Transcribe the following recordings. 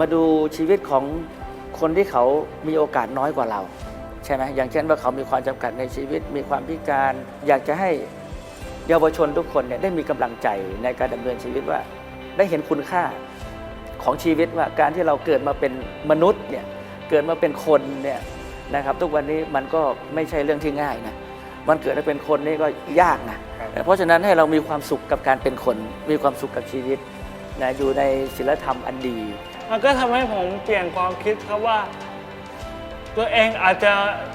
มาดูชีวิตของคนที่เขามีโอกาสน้อยกว่าเรา ใช่ไหมอย่างเช่นว่าเขามีความจำกัดในชีวิต มีความพิการ อยากจะให้เยาวชนทุกคนเนี่ยได้มีกำลังใจในการดำเนินชีวิตว่า ได้เห็นคุณค่าของชีวิตว่าการที่เราเกิดมาเป็นมนุษย์เนี่ยเกิดมาเป็นคนเนี่ยนะครับ ทุกวันนี้มันก็ไม่ใช่เรื่องที่ง่ายนะมันเกิดมาเป็นคนนี่ก็ยากนะเพราะฉะนั้นให้เรามีความสุขกับการเป็นคน มีความสุขกับชีวิตนะอยู่ในศีลธรรมอันดี มันก็ทำให้ผมเปลี่ยนความคิดครับว่า ตัวเองอาจจะ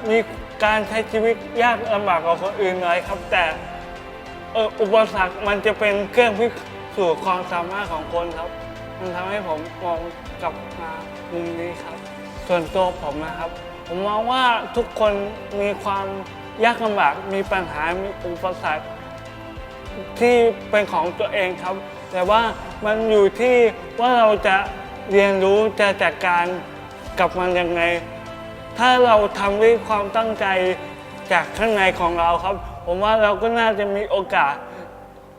มีการใช้ชีวิตยากลำบากกว่าคนอื่นหน่อยครับ แต่เอออุปสรรคมันจะเป็นเครื่องพิสูจน์ความสามารถของคนครับ มันทำให้ผมมองกลับมามุมนี้ครับ ส่วนตัวผมนะครับ ผมมองว่าทุกคนมีความยากลำบากมีปัญหามีอุปสรรค ที่เป็นของตัวเองครับ แต่ว่ามันอยู่ที่ว่าเราจะ เรียนรู้จะจัดการกับมันยังไง ถ้าเราทำด้วยความตั้งใจจากข้างในของเราครับ ผมว่าเราก็น่าจะมีโอกาส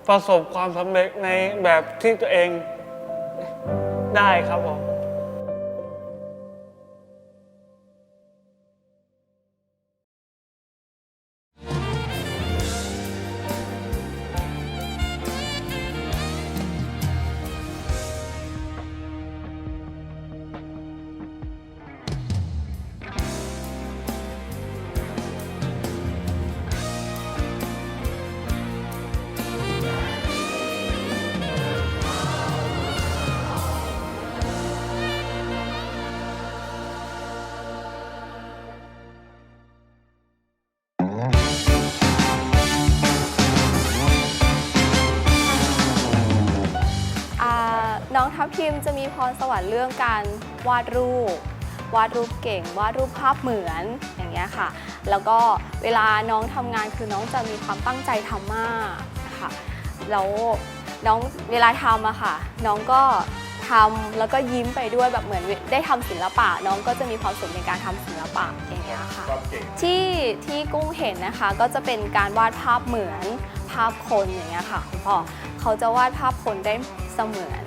ประสบความสำเร็จในแบบที่ตัวเองได้ครับผม พทิมจะมีพรสวรรค์เรื่องการวาดรูป วาดรูปเก่ง วาดรูปภาพเหมือนอย่างเงี้ยค่ะ แล้วก็เวลาน้องทำงานคือน้องจะมีความตั้งใจทำมากค่ะแล้วน้องเวลาทำอะค่ะ น้องก็ทำแล้วก็ยิ้มไปด้วยแบบเหมือนได้ทำศิลปะ น้องก็จะมีความสุขในการทำศิลปะอย่างเงี้ยค่ะที่ที่กุ้งเห็นนะคะก็จะเป็นการวาดภาพเหมือนภาพคนอย่างเงี้ยค่ะคุณพ่อเขาจะวาดภาพคนได้เสมือน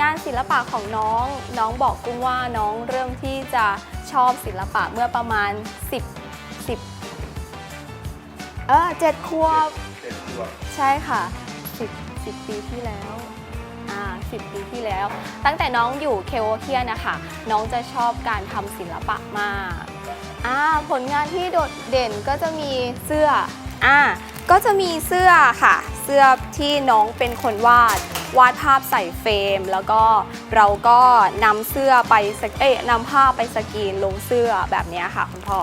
งานศิลปะของน้อง น้องบอกกุ้งว่าน้องเริ่มที่จะชอบศิลปะเมื่อประมาณ 10 10เออเจ็ดขวบใช่ค่ะ 10 10 ปีที่แล้ว อ่า 10 ปีที่แล้ว ตั้งแต่น้องอยู่เคโอเคียนะคะ น้องจะชอบการทำศิลปะมาก อ่า ผลงานที่โดดเด่นก็จะมีเสื้อ อ่า ก็จะมีเสื้อค่ะ เสื้อที่น้องเป็นคนวาดวาดภาพใส่เฟรม แล้วก็เราก็นำเสื้อไปเอ้ยนำภาพไปสกรีนลงเสื้อแบบนี้ค่ะคุณพ่อ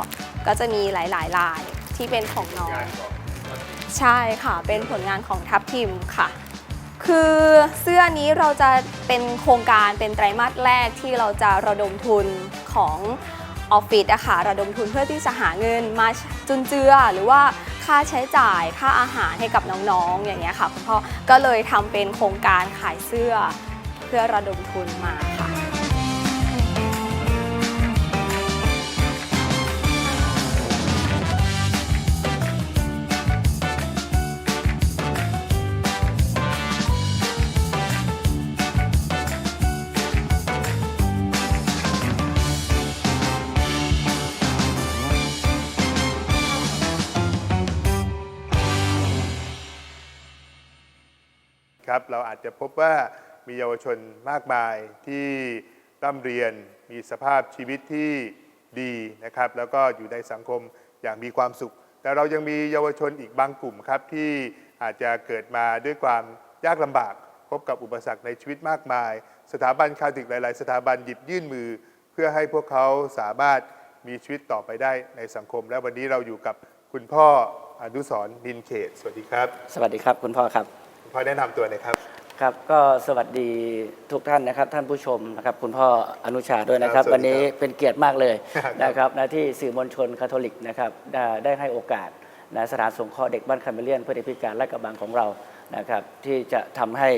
ก็จะมีหลายๆลายที่เป็นของน้อง ใช่ค่ะเป็นผลงานของทัพทีมค่ะ คือเสื้อนี้เราจะเป็นโครงการเป็นไตรมาสแรกที่เราจะระดมทุนของออฟฟิศอะค่ะระดมทุนเพื่อที่จะหาเงินมาจุนเจือหรือว่า ค่าใช้จ่ายค่าอาหารให้กับน้องๆอย่างเงี้ยค่ะคุณพ่อก็เลยทำเป็นโครงการขายเสื้อเพื่อระดมทุนมาค่ะ ครับ เราอาจจะพบว่ามีเยาวชนมากมายที่ร่ำเรียนมีสภาพชีวิตที่ดีนะครับ แล้วก็อยู่ในสังคมอย่างมีความสุข แต่เรายังมีเยาวชนอีกบางกลุ่มครับที่อาจจะเกิดมาด้วยความยากลำบาก พบกับอุปสรรคในชีวิตมากมาย สถาบันคาทอลิกหลาย ๆ สถาบันหยิบยื่นมือ เพื่อให้พวกเขาสามารถมีชีวิตต่อไปได้ในสังคม และวันนี้เราอยู่กับคุณพ่ออนุสรณ์นินเขต สวัสดีครับ สวัสดีครับคุณพ่อครับ พ่อแนะนำตัวหน่อยครับ ครับก็สวัสดีทุกท่านนะครับ ท่านผู้ชมนะครับคุณพ่ออนุชาด้วยนะครับ ครับสวัวัสนดีนี้ครับเป็นเกียรติมากเลยครับ นะครับนะที่สื่อมวลชนคาทอลิกนะครับได้ได้ให้โอกาสนะสถานสงเคราะห์เด็กบ้านคาเมเลียนเพื่อเด็กพิการและกระบังของเรานะครับ ที่จะทำให้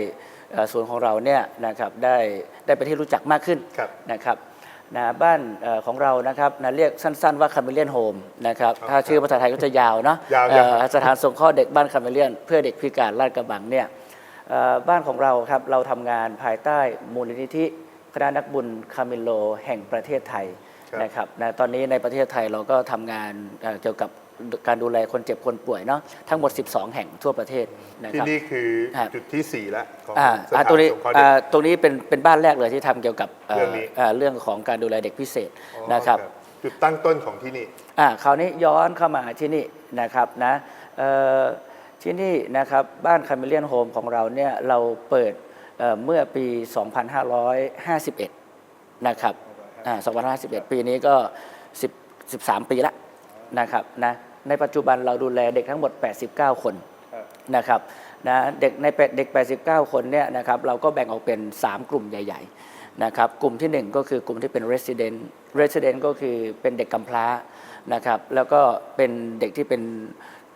เอ่อศูนย์ของเราเนี่ยนะครับได้ได้ไปนที่รู้จักมากขึ้น ครับ นะครับ นะบ้านเอ่อของเรานะครับนะเรียกสั้นๆว่าคาเมเลียนโฮมนะครับครับถ้าชื่อภาษาไทยก็จะยาวเนาะยาวๆ เอ่อสถานสงเคราะห์เด็กบ้านคาเมเลียน เพื่อเด็กพิการลาดกระบังเนี่ยเอ่อบ้านของเราครับเราทำงานภายใต้มูลนิธิคณะนักบุญคาเมโลแห่งประเทศไทยครับ นะครับนะตอนนี้ในประเทศไทยเราก็ทำงานเอ่อเกี่ยวกับ การดูแลคนเจ็บคนป่วยเนาะทั้งหมด 12 แห่งทั่วประเทศนะที่ครับนี่คือครับจุดที่ 4 แล้วของอ่าสอ่าถานตรงนี้สงเคราะห์เด็อ่ากตรงนี้เป็นเป็นบ้านแรกเลยที่ทำเกี่ยวกับเอ่อเรื่องนี้เอ่อเรื่องของการดูแลเด็กพิเศษอ๋อนะครับจุดตั้งต้นของที่นี่อ่าคราวนี้ย้อนเข้ามาที่นี่นะครับนะเอ่อที่นี่นะครับบ้านคาเมเลียนโฮมของเราเนี่ยเราเปิดเอ่อเมื่อปี 2551 นะครับอ่า2551 ปีนี้ก็ 10 13 ปีละนะครับนะ ในปัจจุบันเราดูแลเด็กทั้งหมด 89 คนครับนะครับนะเด็กในแปดเด็ก 89 คนเนี่ยนะครับเราก็แบ่งออกเป็น 3 กลุ่มใหญ่ ๆนะครับกลุ่มที่ 1 ก็คือกลุ่มที่เป็น resident resident ก็คือเป็นเด็กกำพร้านะครับแล้วก็เป็นเด็กที่เป็น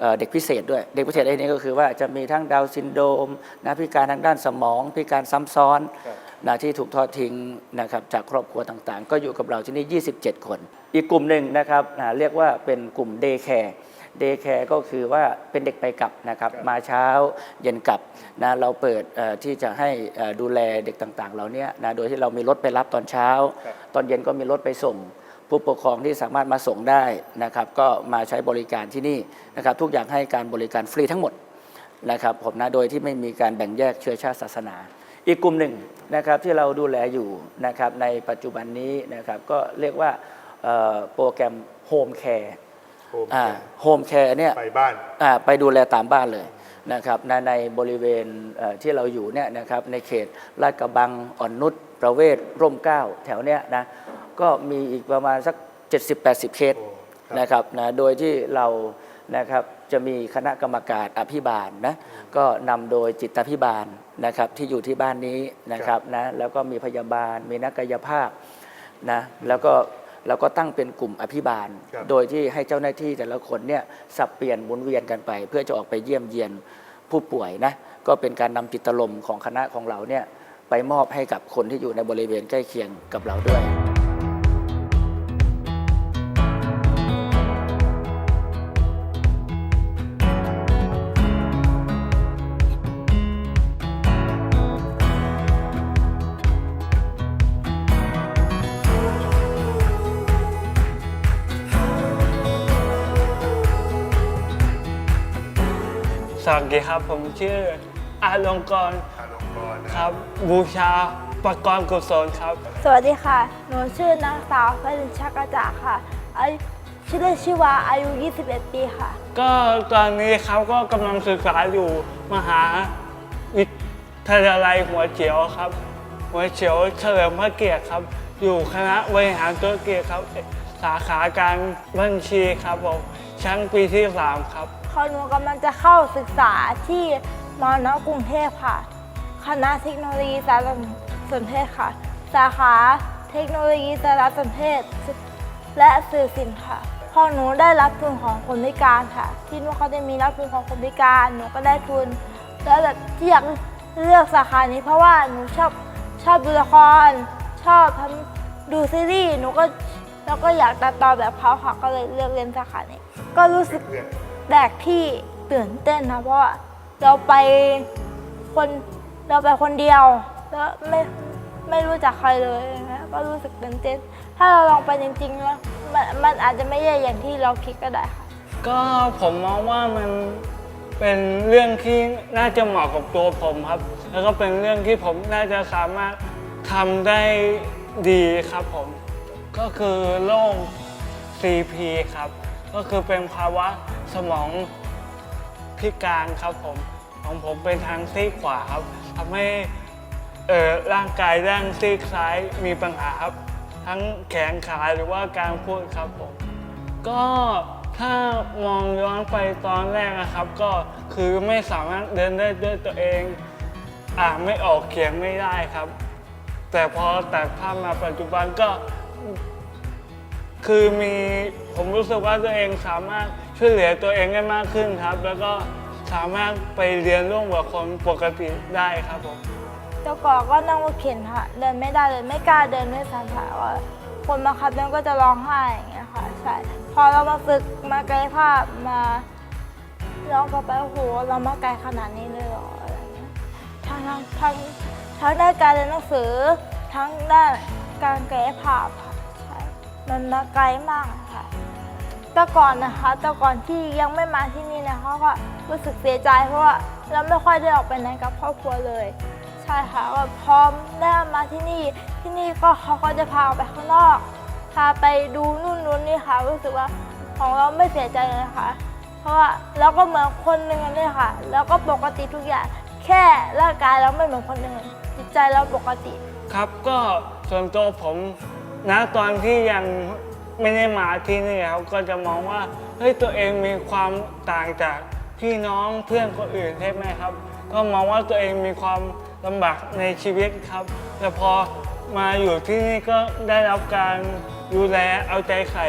เอ่อเด็กพิเศษด้วย เด็กพิเศษในนี้ก็คือว่าจะมีทั้งดาวน์ซินโดรมนะพิการทางด้านสมอง พิการซ้ำซ้อนครับนะที่ถูกทอดทิ้งนะครับจากครอบครัวต่างๆ ก็อยู่กับเราที่นี่ 27 คน อีกกลุ่มหนึ่งนะครับนะเรียกว่าเป็นกลุ่มเดย์แคร์เดย์แคร์ก็คือว่าเป็นเด็กไปกลับนะครับครับมาเช้าเย็นกลับนะเราเปิดเอ่อที่จะให้เอ่อดูแลเด็กต่างๆ เหล่านี้นะโดยที่เรามีรถไปรับตอนเช้าครับตอนเย็นก็มีรถไปส่ง ผู้ปกครองที่สามารถมาส่งได้นะครับ ก็มาใช้บริการที่นี่นะครับ ทุกอย่างให้การบริการฟรีทั้งหมดนะครับผมนะโดยที่ไม่มีการแบ่งแยกเชื้อชาติศาสนา อีกกลุ่มหนึ่งนะครับที่เราดูแลอยู่นะครับในปัจจุบันนี้นะครับก็เรียกว่าเอ่อโปรแกรมโฮมแคร์โฮมอ่าแคร์โฮมแคร์เนี่ยไปบ้านอ่าไปดูแลตามบ้านเลยนะครับในในบริเวณเอ่อที่เราอยู่เนี่ยนะครับในเขตลาดกระบังอ่อนนุชประเวศร่มเกล้าแถวเนี้ยนะ ก็มีอีกประมาณสัก 70-80 เคสโอ้ครับนะครับนะโดยที่เรานะครับจะมีคณะกรรมการอภิบาลนะก็นำโดยจิตพิบาลนะครับที่อยู่ที่บ้านนี้นะครับนะแล้วก็มีพยาบาลมีนักกายภาพนะแล้วก็เราก็ตั้งเป็นกลุ่มอภิบาลครับโดยที่ให้เจ้าหน้าที่แต่ละคนเนี่ยสับเปลี่ยนหมุนเวียนกันไป เพื่อจะออกไปเยี่ยมเยียนผู้ป่วยนะก็เป็นการนำจิตลมของคณะของเราเนี่ยไปมอบให้กับคนที่อยู่ในบริเวณใกล้เคียงกับเราด้วย วัสดีครับ ผมชื่ออาลงกรณ์อาลงกรณ์นะครับ บูชาประกรณ์กุศลครับ สวัสดีค่ะ หนูชื่อนางสาวพลินชักกระจ่าค่ะอายุชื่อเล่นชื่อว่าอายุ 21 ปีค่ะ ก็ตอนนี้ครับก็กำลังศึกษาอยู่มหาวิทยาลัยหัวเฉียวครับ หัวเฉียวเฉลิมพระเกียรติครับ อยู่คณะบริหารธุรกิจครับ สาขาการบัญชีครับผมชั้นปีที่ 3 ครับ ขอหนูกำลังจะเข้าศึกษาที่มอนกรุงเทพค่ะ คณะเทคโนโลยีสารสนเทศค่ะ สาขาเทคโนโลยีสารสนเทศ และสื่อสินค่ะพอหนูได้รับทุนของคนพิการค่ะ ที่นู่นเขาจะมีรับทุนของคนพิการหนูก็ได้ทุน แล้วแบบที่อยากเลือกสาขานี้เพราะว่าหนูชอบชอบดูละคร ชอบทำดูซีรีส์หนูก็แล้วก็อยากตัดต่อแบบเขาค่ะก็เลยเลือกเรียนสาขานี้ ก็รู้สึก แปลกที่ตื่นเต้นนะเพราะว่าเราไปคนเราไปคนเดียว แล้วไม่ไม่รู้จักใครเลยนะก็รู้สึกตื่นเต้นถ้าเราลองไปจริงๆแล้วมันมันอาจจะไม่ใช่อย่างที่เราคิดก็ได้ค่ะก็ผมมองว่ามันเป็นเรื่องที่น่าจะเหมาะกับตัวผมครับ แล้วก็เป็นเรื่องที่ผมน่าจะสามารถทำได้ดีครับผม ก็คือโรค CP ครับ ก็คือเป็นภาวะ สมองพิการครับผม ของผมเป็นทางซีกขวาครับทำให้เอ่อร่างกายด้านซีกซ้ายมีปัญหาครับ ทั้งแขนขาหรือว่าการพูดครับผม ก็ถ้ามองย้อนไปตอนแรกนะครับ ก็คือไม่สามารถเดินได้ด้วยตัวเอง อ่านไม่ออกเขียนไม่ได้ครับ แต่พอตัดภาพมาปัจจุบันก็ คือมีผมรู้สึกว่าตัวเองสามารถ ช่วยเหลือตัวเองได้มากขึ้นครับ แล้วก็สามารถไปเรียนร่วมกับคนปกติได้ครับผมเจ้าก่อนก็นั่งรถเข็นค่ะเดินไม่ได้เลยไม่กล้าเดินด้วยซ้ำค่ะว่าคนมาคับเดินก็จะร้องไห้อย่างเงี้ยค่ะใช่พอเรามาฝึกมากายภาพมาร้องกับไปโอ้โหเรามาไกลขนาดนี้เลยเหรออะไรเงี้ยทางทางทางทางด้านการเรียนหนังสือทั้งด้านการกายภาพค่ะใช่มันมาไกลมากค่ะ แต่ก่อนนะคะแต่ก่อนที่ยังไม่มาที่นี่นะคะก็รู้สึกเสียใจเพราะว่าเราไม่ค่อยได้ออกไปไหนกับครอบครัวเลย ใช่ค่ะว่าพร้อมได้มาที่นี่ที่นี่ก็เขาก็จะพาออกไปข้างนอกพาไปดูนู่นนู่นนี่ค่ะ รู้สึกว่าของเราไม่เสียใจเลยนะคะเพราะว่าเราก็เหมือนคนหนึ่งเลยค่ะแล้วก็ปกติทุกอย่างแค่ร่างกายเราไม่เหมือนคนอื่นจิตใจเราปกติ ครับก็ส่วนตัวผมนะตอนที่ยัง ไม่ได้มาที่นี่ครับก็จะมองว่าเฮ้ยตัวเองมีความต่างจากพี่น้องเพื่อนคนอื่นใช่ไหมครับ ก็มองว่าตัวเองมีความลำบากในชีวิตครับ แต่พอมาอยู่ที่นี่ก็ได้รับการดูแลเอาใจใส่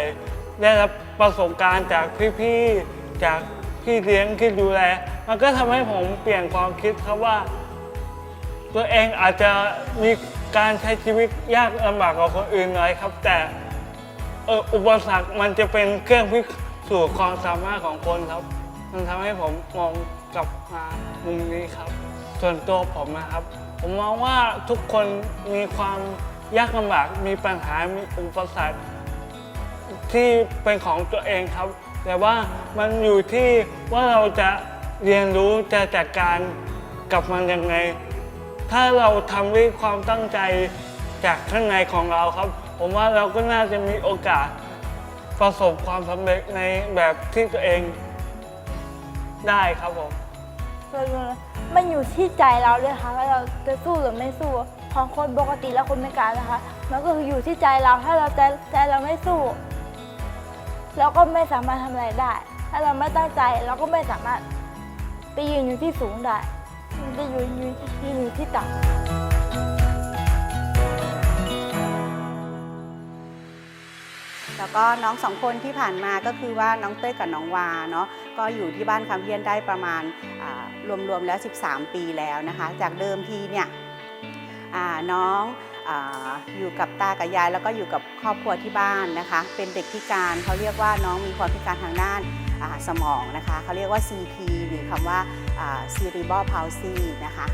ได้รับประสบการณ์จากพี่ๆจากพี่เลี้ยงที่ดูแล มันก็ทำให้ผมเปลี่ยนความคิดครับว่า ตัวเองอาจจะมีการใช้ชีวิตยากลำบากกว่าคนอื่นหน่อยครับ แต่ เอออุปสรรคมันจะเป็นเครื่องพิสูจน์ความสามารถของคนครับ มันทำให้ผมมองกลับมามุมนี้ครับ ส่วนตัวผมนะครับ ผมมองว่าทุกคนมีความยากลำบากมีปัญหามีอุปสรรคที่เป็นของตัวเองครับ แต่ว่ามันอยู่ที่ว่าเราจะเรียนรู้จะจัดการกับมันยังไง ถ้าเราทำด้วยความตั้งใจจากข้างในของเราครับ ผมว่าเราก็น่าจะมีโอกาสประสบความสำเร็จในแบบที่ตัวเองได้ครับผมส่วนมันอยู่ที่ใจเราด้วยค่ะว่าเราจะสู้หรือไม่สู้ของคนปกติและคนไม่กล้ารนะคะ มันก็คืออยู่ที่ใจเราถ้าเราใจใจเราไม่สู้เราก็ไม่สามารถทำอะไรได้ ถ้าเราไม่ตั้งใจเราก็ไม่สามารถไปยืนอยู่ที่สูงได้ มันจะอยู่ยืนอยู่ที่ต่ำ แล้วก็น้องสองคนที่ผ่านมาก็คือว่าน้องเต้ยกับน้องวาเนาะก็อยู่ที่บ้านคำเพียนได้ประมาณรวมๆแล้ว 13 ปีแล้วนะคะ จากเดิมทีเนี่ยน้องออยู่กับตากับยายแล้วก็อยู่กับครอบครัวที่บ้านนะคะ เป็นเด็กพิการเขาเรียกว่าน้องมีความพิการทางด้านสมองนะคะเขาเรียกว่า CP หรือคำว่า cerebral palsy นะคะ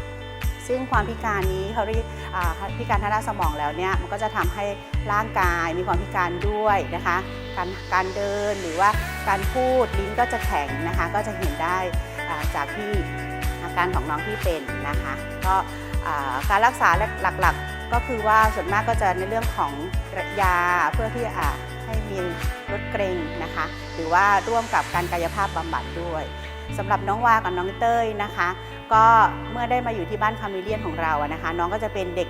ซึ่งความพิการนี้เขาเรียกอ่าพิการทางด้านสมองแล้วเนี่ยมันก็จะทำให้ร่างกายมีความพิการด้วยนะคะ การการเดินหรือว่าการพูดลิ้นก็จะแข็งนะคะ ก็จะเห็นได้จากที่อาการของน้องที่เป็นนะคะ ก็การรักษาหลักๆก็คือว่าส่วนมากก็จะในเรื่องของยาเพื่อที่ให้มีลดเกรงนะคะ หรือว่าร่วมกับการกายภาพบำบัดด้วยสำหรับน้องวากับน้องเต้ยนะคะ ก็เมื่อได้มาอยู่ที่บ้านคาเมเลียนของเราอะนะคะ น้องก็จะเป็นเด็ก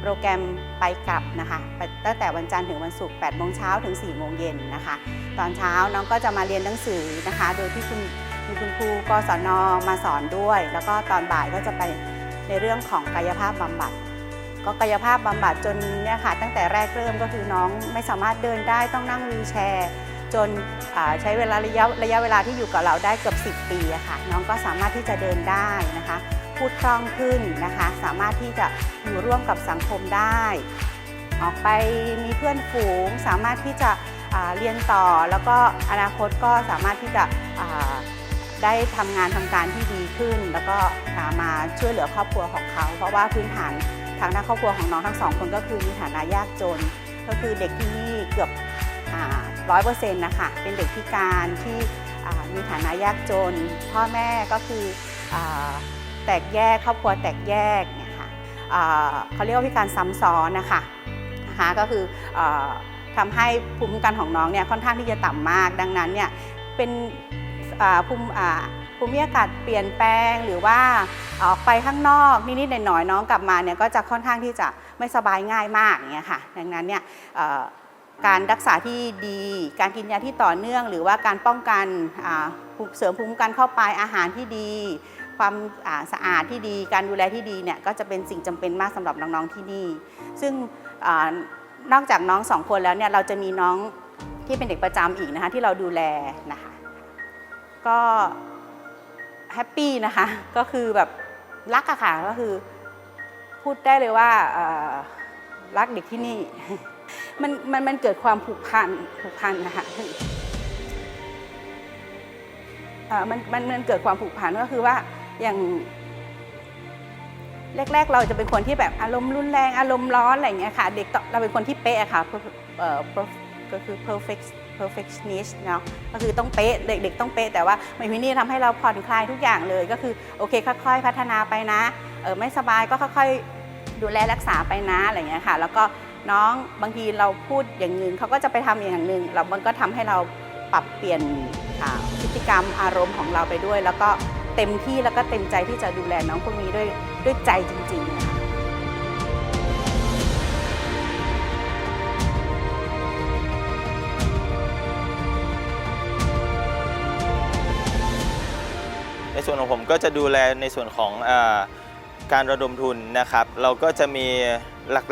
โปรแกรมไปกลับนะคะตั้งแต่วันจันทร์ถึงวันศุกร์8โมงเช้าถึง4โมงเย็นนะคะ ตอนเช้าน้องก็จะมาเรียนหนังสือนะคะ โดยที่คุณมีคุณครูกศนมาสอนด้วย แล้วก็ตอนบ่ายก็จะไปในเรื่องของกายภาพบำบัด ก็กายภาพบำบัดจนเนี่ยค่ะตั้งแต่แรกเริ่มก็คือน้องไม่สามารถเดินได้ต้องนั่งวีลแชร์ จนใช้เวลาระยะระยะเวลาที่อยู่กับเราได้เกือบ 10 ปีอะค่ะ น้องก็สามารถที่จะเดินได้นะคะ พูดคล่องขึ้นนะคะ สามารถที่จะอยู่ร่วมกับสังคมได้ ออกไปมีเพื่อนฝูง สามารถที่จะเรียนต่อ แล้วก็อนาคตก็สามารถที่จะได้ทำงานทำการที่ดีขึ้น แล้วก็อ่ามาช่วยเหลือครอบครัวของเขา เพราะว่าพื้นฐานทางด้านครอบครัวของน้องทั้งสองคนก็คือมีฐานะยากจน ก็คือเด็กที่นี่เกือบ ร้อยเปอร์เซ็นต์นะคะเป็นเด็กพิการที่มีฐานะยากจน พ่อแม่ก็คืออแตกแยกครอบครัวแตกแยกเนี่ยค่ะเขาเรียกว่าพิการซ้ำซ้อนนะคะนะคะก็คืออาทำให้ภูมิคุ้มกันของน้องเนี่ยค่อนข้างที่จะต่ำมาก ดังนั้นเนี่ยเป็นภูมิอาภูมิอากาศเปลี่ยนแปลงหรือว่าออกไปข้างนอกนิดๆหน่อยๆน้องกลับมาเนี่ยก็จะค่อนข้างที่จะไม่สบายง่ายมากอย่างเงี้ยค่ะดังนั้นเนี่ย การรักษาที่ดี การกินยาที่ต่อเนื่อง หรือว่าการป้องกันเสริมภูมิคุ้มกันเข้าไปอาหารที่ดี ความสะอาดที่ดี การดูแลที่ดีเนี่ยก็จะเป็นสิ่งจำเป็นมากสำหรับน้องๆที่นี่ ซึ่งอนอกจากน้องสองคนแล้วเนี่ยเราจะมีน้องที่เป็นเด็กประจำอีกนะคะที่เราดูแลนะคะก็แฮปปี้นะคะก็คือแบบรักอะค่ะก็คือพูดได้เลยว่ารักเด็กที่นี่ มันมันมันเกิดความผูกพันผูกพันนะคะอ่อมันมันมันเกิดความผูกพันก็คือว่าอย่างแรก ๆ เราจะเป็นคนที่แบบอารมณ์รุนแรงอารมณ์ร้อนอะไรอย่างเงี้ยค่ะเด็กเราเป็นคนที่เป๊ะค่ะก็คือ perfect perfectionist เนาะก็คือต้องเป๊ะเด็กๆต้องเป๊ะแต่ว่ามาที่นี่ทำให้เราผ่อนคลายทุกอย่างเลยก็คือโอเคค่อยๆพัฒนาไปนะเออไม่สบายก็ค่อยๆดูแลรักษาไปนะอะไรอย่างเงี้ยค่ะ แล้วก็ น้องบางทีเราพูดอย่างนึงเขาก็จะไปทำอย่างหนึ่งแล้วมันก็ทำให้เราปรับเปลี่ยนอ่าพฤติกรรมอารมณ์ของเราไปด้วย แล้วก็เต็มที่แล้วก็เต็มใจที่จะดูแลน้องพวกนี้ด้วยด้วยใจจริงๆนะคะในส่วนของผมก็จะดูแลในส่วนของอา การระดมทุนนะครับ เราก็จะมี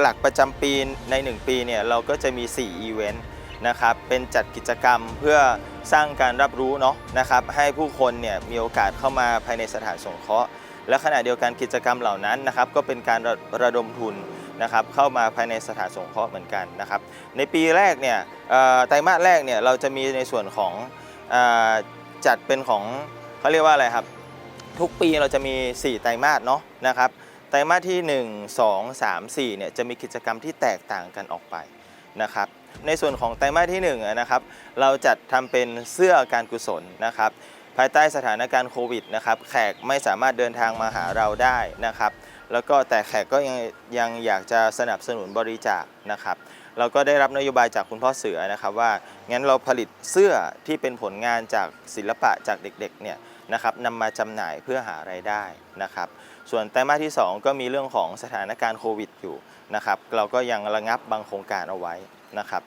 หลักๆประจำปีใน 1 ปีเนี่ยเราก็จะมี 4 อีเวนต์นะครับเป็นจัดกิจกรรมเพื่อสร้างการรับรู้เนาะนะครับให้ผู้คนเนี่ยมีโอกาสเข้ามาภายในสถานสงเคราะห์ และขณะเดียวกันกิจกรรมเหล่านั้นนะครับก็เป็นการระระดมทุนนะครับเข้ามาภายในสถานสงเคราะห์เหมือนกันนะครับในปีแรกเนี่ยไตรมาสแรกเนี่ยเราจะมีในส่วนของอจัดเป็นของเขาเรียกว่าอะไรครับ ทุกปีเราจะมี 4 ไตรมาสเนาะนะครับไตรมาสที่ 1 2 3 4เนี่ยจะมีกิจกรรมที่แตกต่างกันออกไปนะครับในส่วนของไตรมาสที่1นะครับเราจัดทำเป็นเสื้อการกุศลนะครับภายใต้สถานการณ์โควิดนะครับแขกไม่สามารถเดินทางมาหาเราได้นะครับแล้วก็แต่แขกก็ยังยังอยากจะสนับสนุนบริจาคนะครับเราก็ได้รับนโยบายจากคุณพ่อเสือนะครับว่างั้นเราผลิตเสื้อที่เป็นผลงานจากศิลปะจากเด็กๆเนี่ย นะครับนำมาจำหน่ายเพื่อหารายได้นะครับ ส่วนไตรมาสที่ 2 ก็มีเรื่องของสถานการณ์โควิดอยู่นะครับ เราก็ยังระงับบางโครงการเอาไว้นะครับ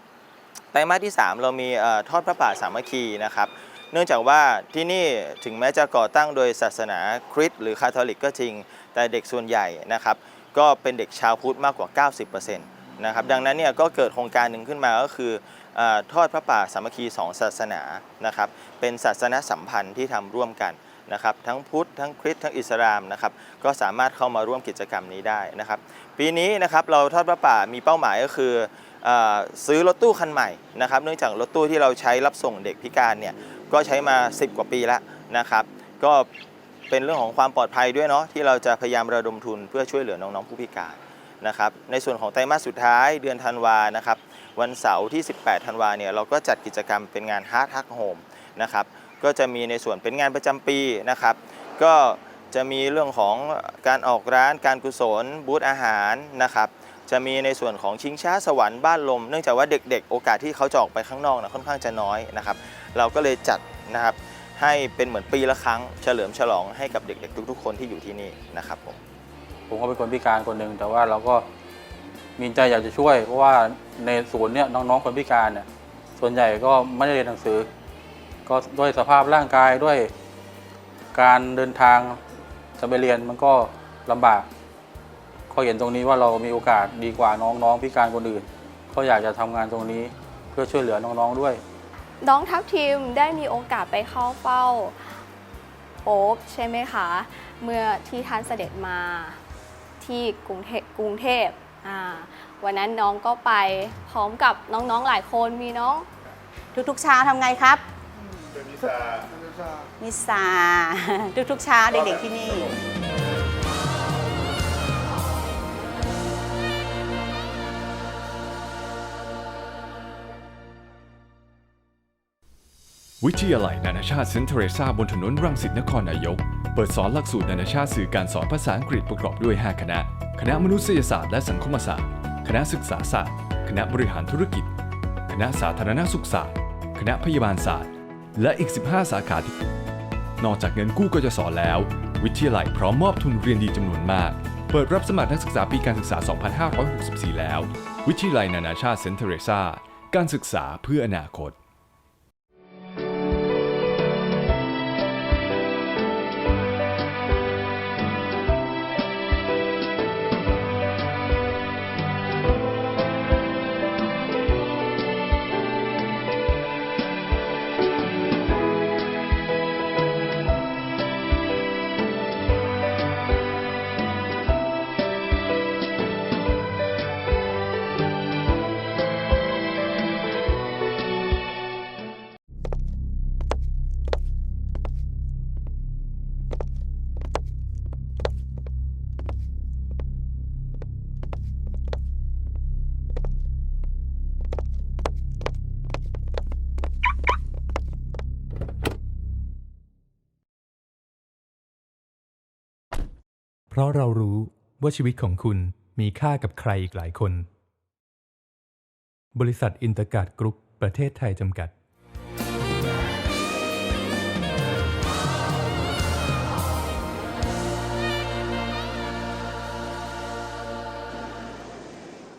ไตรมาสที่ 3 เรามีออทอดพระป่าสามัคคีนะครับเนื่องจากว่าที่นี่ถึงแม้จะก่อตั้งโดยศาสนาคริสต์หรือคาทอลิกก็จริง แต่เด็กส่วนใหญ่นะครับ ก็เป็นเด็กชาวพุทธมากกว่า 90%นะครับดังนั้นเนี่ยก็เกิดโครงการหนึ่งขึ้นมาก็คือ ทอดพระป่าสามัคคีสองศาสนานะครับเป็นศาสนสัมพันธ์ที่ทำร่วมกันนะครับทั้งพุทธทั้งคริสต์ทั้งอิสลามนะครับก็สามารถเข้ามาร่วมกิจกรรมนี้ได้นะครับปีนี้นะครับเราทอดพระป่ามีเป้าหมายก็คือเออซื้อรถตู้คันใหม่นะครับเนื่องจากรถตู้ที่เราใช้รับส่งเด็กพิการเนี่ยก็ใช้มา 10 กว่าปีแล้วนะครับก็เป็นเรื่องของความปลอดภัยด้วยเนาะที่เราจะพยายามระดมทุนเพื่อช่วยเหลือน้องๆผู้พิการ นะครับในส่วนของไตรมาสสุดท้ายเดือนธันวานะครับวันเสาร์ที่ 18 ธันวาเนี่ยเราก็จัดกิจกรรมเป็นงาน Heart Hug Home นะครับก็จะมีในส่วนเป็นงานประจำปีนะครับ ก็จะมีเรื่องของการออกร้านการกุศลบูธอาหารนะครับจะมีในส่วนของชิงช้าสวรรค์บ้านลม เนื่องจากว่าเด็กๆ โอกาสที่เขาจะออกไปข้างนอกนะค่อนข้างจะน้อยนะครับ เราก็เลยจัดนะครับให้เป็นเหมือนปีละครั้งเฉลิมฉลองให้กับเด็กๆ ทุกๆ คนที่อยู่ที่นี่นะครับผม ผมก็เป็นคนพิการคนหนึ่งแต่ว่าเราก็มีใจอยากจะช่วย เพราะว่าในศูนย์เนี่ยน้องๆคนพิการเนี่ยส่วนใหญ่ก็ไม่ได้เรียนหนังสือ ก็ด้วยสภาพร่างกายด้วยการเดินทางจะไปเรียนมันก็ลำบากเขาเห็นตรงนี้ว่าเรามีโอกาสดีกว่าน้องๆพิการคนอื่นเขาอยากจะทำงานตรงนี้เพื่อช่วยเหลือน้องๆด้วย น้องทัพทีมได้มีโอกาสไปเข้าเฝ้าโป๊บใช่ไหมคะ เมื่อที่ท่านเสด็จมา ที่กรุงเทพกรุงเทพอ่าวันนั้นน้องก็ไปพร้อมกับน้องๆหลายคนมีน้อง ทุกๆเช้าทำไงครับเป็นวิชามิสซาทุกๆเช้าเด็กๆที่นี่ วิทยาลัยนานาชาติเซนเทเรซาบนถนนรังสิตนครนายก เปิดสอนหลักสูตรนานาชาติสื่อการสอนภาษาอังกฤษประกอบด้วย 5 คณะ คณะมนุษยศาสตร์และสังคมศาสตร์ คณะศึกษาศาสตร์ คณะบริหารธุรกิจ คณะสาธารณสุขศาสตร์ คณะพยาบาลศาสตร์ และอีก 15 สาขาที่นอกจากเงินกู้ก็จะสอนแล้ว วิทยาลัยพร้อมมอบทุนเรียนดีจำนวนมาก เปิดรับสมัครนักศึกษาปีการศึกษา 2564 แล้ว วิทยาลัยนานาชาติเซนเทเรซาการศึกษาเพื่ออนาคต ราะเรารู้ว่าชีวิตของคุณมีค่ากับใครอีกหลายคน บริษัทอินเตอร์การ์ดกรุ๊ปประเทศไทยจำกัด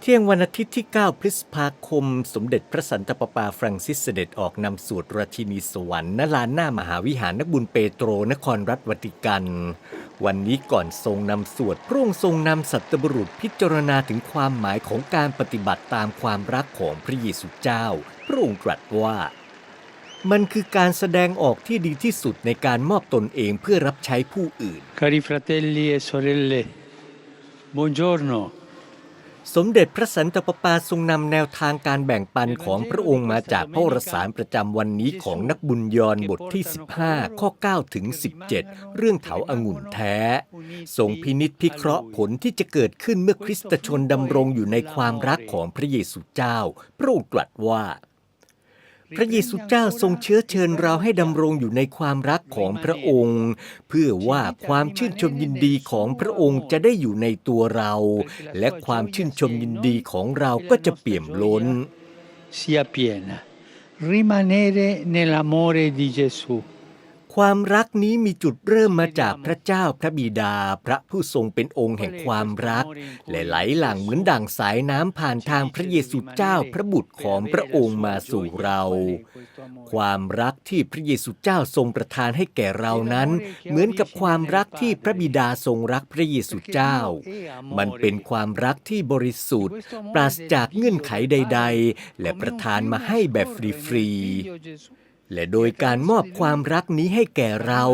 เที่ยงวันอาทิตย์ที่ 9 พฤษภาคม สมเด็จพระสันตะปาปาฟรังซิสเสด็จออกนำสวดราชินีสวรรค์ณลานหน้ามหาวิหารนักบุญเปโตรนครรัฐวัติกัน วันนี้ก่อนทรงนำสวดพระองค์ทรงนำสัตบุรุษพิจารณาถึงความหมายของการปฏิบัติตามความรักของพระเยซูเจ้า พระองค์ตรัสว่า มันคือการแสดงออกที่ดีที่สุดในการมอบตนเองเพื่อรับใช้ผู้อื่น Cari fratelli e sorelle, buongiorno. สมเด็จพระสันตะปาปาทรงนำแนวทางการแบ่งปันของพระองค์มาจากพระรสารประจำวันนี้ของนักบุญยอนบทที่ 15 ข้อ 9 ถึง 17 เรื่องเถาอางุ่นแท้ทรงพินิษพิเคราะห์ผลที่จะเกิดขึ้นเมื่อคริสตชนดำรงอยู่ในความรักของพระเยซูเจ้า พระองค์ตรัสว่า พระเยซูเจ้าทรงเชื้อเชิญเราให้ดำรงอยู่ในความรักของพระองค์ เพื่อว่าความชื่นชมยินดีของพระองค์จะได้อยู่ในตัวเรา และความชื่นชมยินดีของเราก็จะเปี่ยมล้น sia piena. Rimanere nell'amore di Gesù. ความรักนี้มีจุดเริ่มมาจากพระเจ้าพระบิดา พระผู้ทรงเป็นองค์แห่งความรัก และไหลหลั่งเหมือนดั่งสายน้ำผ่านทางพระเยซูเจ้าพระบุตรของพระองค์มาสู่เรา ความรักที่พระเยซูเจ้าทรงประทานให้แก่เรานั้น เหมือนกับความรักที่พระบิดาทรงรักพระเยซูเจ้า มันเป็นความรักที่บริสุทธิ์ ปราศจากเงื่อนไขใด ๆ และประทานมาให้แบบฟรีๆ และโดยการมอบความรักนี้ให้แก่เรา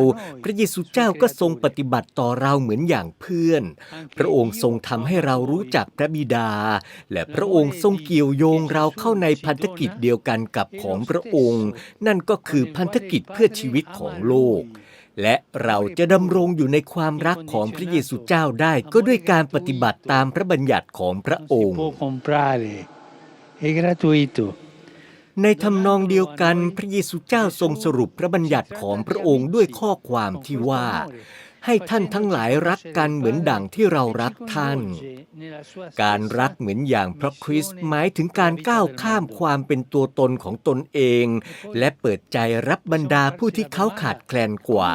พระเยซูเจ้าก็ทรงปฏิบัติต่อเราเหมือนอย่างเพื่อน พระองค์ทรงทำให้เรารู้จักพระบิดา และพระองค์ทรงเกี่ยวโยงเราเข้าในพันธกิจเดียวกันกับของพระองค์ นั่นก็คือพันธกิจเพื่อชีวิตของโลก และเราจะดำรงอยู่ในความรักของพระเยซูเจ้าได้ก็ด้วยการปฏิบัติตามพระบัญญัติของพระองค์ Può comprare. È gratuito. ในทำนองเดียวกันพระเยซูเจ้าทรงสรุปพระบัญญัติของพระองค์ด้วยข้อความที่ว่า ให้ท่านทั้งหลายรักกันเหมือนดั่งที่เรารักท่าน การรักเหมือนอย่างพระคริสต์หมายถึงการก้าวข้ามความเป็นตัวตนของตนเอง และเปิดใจรับบรรดาผู้ที่เขาขาดแคลนกว่า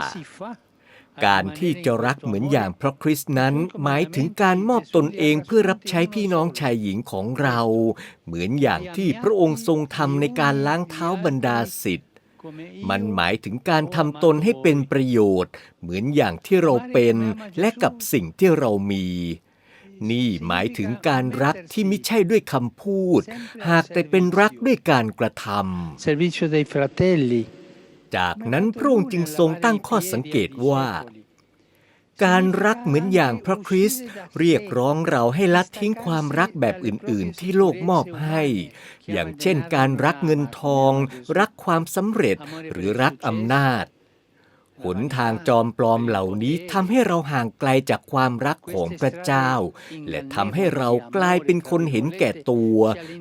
การที่จะรักเหมือนอย่างพระคริสต์นั้น หมายถึงการมอบตนเองเพื่อรับใช้พี่น้องชายหญิงของเรา เหมือนอย่างที่พระองค์ทรงทำในการล้างเท้าบรรดาสิทธิ์มันหมายถึงการทำตนให้เป็นประโยชน์ เหมือนอย่างที่เราเป็นและกับสิ่งที่เรามี นี่หมายถึงการรักที่ไม่ใช่ด้วยคำพูด หากแต่เป็นรักด้วยการกระทำ จากนั้นพระองค์จึงทรงตั้งข้อสังเกตว่า การรักเหมือนอย่างพระคริสต์เรียกร้องเราให้ละทิ้งความรักแบบอื่นๆ ที่โลกมอบให้ อย่างเช่นการรักเงินทอง รักความสำเร็จหรือรักอำนาจ หนทางจอมปลอมเหล่านี้ทำให้เราห่างไกลจากความรักของพระเจ้า และทำให้เรากลายเป็นคนเห็นแก่ตัว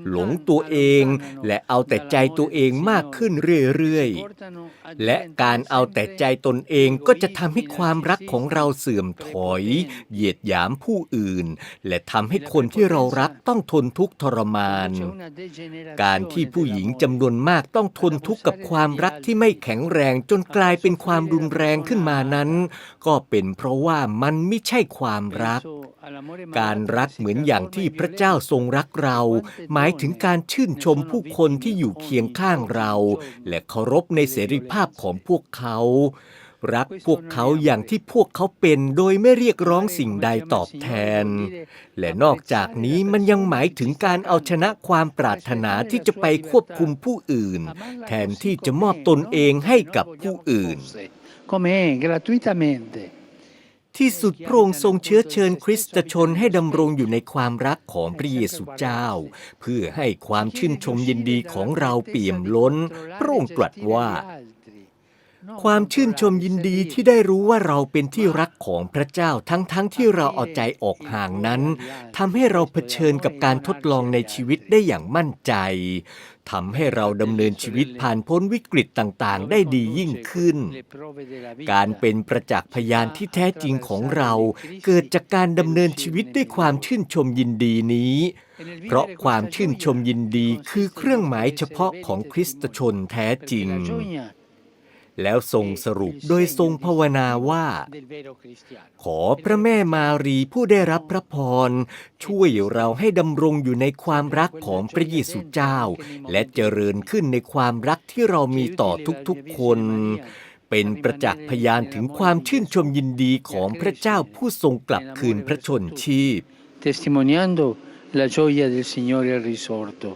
หลงตัวเอง และเอาแต่ใจตัวเองมากขึ้นเรื่อยๆ และการเอาแต่ใจตนเองก็จะทำให้ความรักของเราเสื่อมถอย เหยียดหยามผู้อื่น และทำให้คนที่เรารักต้องทนทุกข์ทรมาน การที่ผู้หญิงจำนวนมากต้องทนทุกข์กับความรักที่ไม่แข็งแรงจนกลายเป็นความรุนแรงขึ้นมานั้น ก็เป็นเพราะว่ามันไม่ใช่ความรัก การรักเหมือนอย่างที่พระเจ้าทรงรักเรา หมายถึงการชื่นชมผู้คนที่อยู่เคียงข้างเรา และเคารพในเสรีภาพของพวกเขารักพวกเขาอย่างที่พวกเขาเป็นโดยไม่เรียกร้องสิ่งใดตอบแทน และนอกจากนี้มันยังหมายถึงการเอาชนะความปรารถนาที่จะไปควบคุมผู้อื่น แทนที่จะมอบตนเองให้กับผู้อื่น ที่สุดพระองค์ทรงเชื้อเชิญคริสตชนให้ดำรงอยู่ในความรักของพระเยซูเจ้า เพื่อให้ความชื่นชมยินดีของเราเปี่ยมล้น พระองค์ตรัสว่า ความชื่นชมยินดีที่ได้รู้ว่าเราเป็นที่รักของพระเจ้าทั้งๆทที่เราเอาใจออกห่างนั้นทำให้เราเผชิญกับการทดลองในชีวิตได้อย่างมั่นใจทำให้เราดำเนินชีวิตผ่านพ้นวิกฤตต่างๆ ได้ดียิ่งขึ้น การเป็นประจักษ์พยานที่แท้จริงของเราเกิดจากการดำเนินชีวิตด้วยความชื่นชมยินดีนี้ เพราะความชื่นชมยินดีคือเครื่องหมายเฉพาะของคริสตชนแท้จริง แล้วทรงสรุปโดยทรงภาวนาว่า ขอพระแม่มารีผู้ได้รับพระพร ช่วยเราให้ดำรงอยู่ในความรักของพระเยซูเจ้า และเจริญขึ้นในความรักที่เรามีต่อทุกๆคน เป็นประจักษ์พยานถึงความชื่นชมยินดีของพระเจ้าผู้ทรงกลับคืนพระชนชีพ testimoniando la gioia del Signore risorto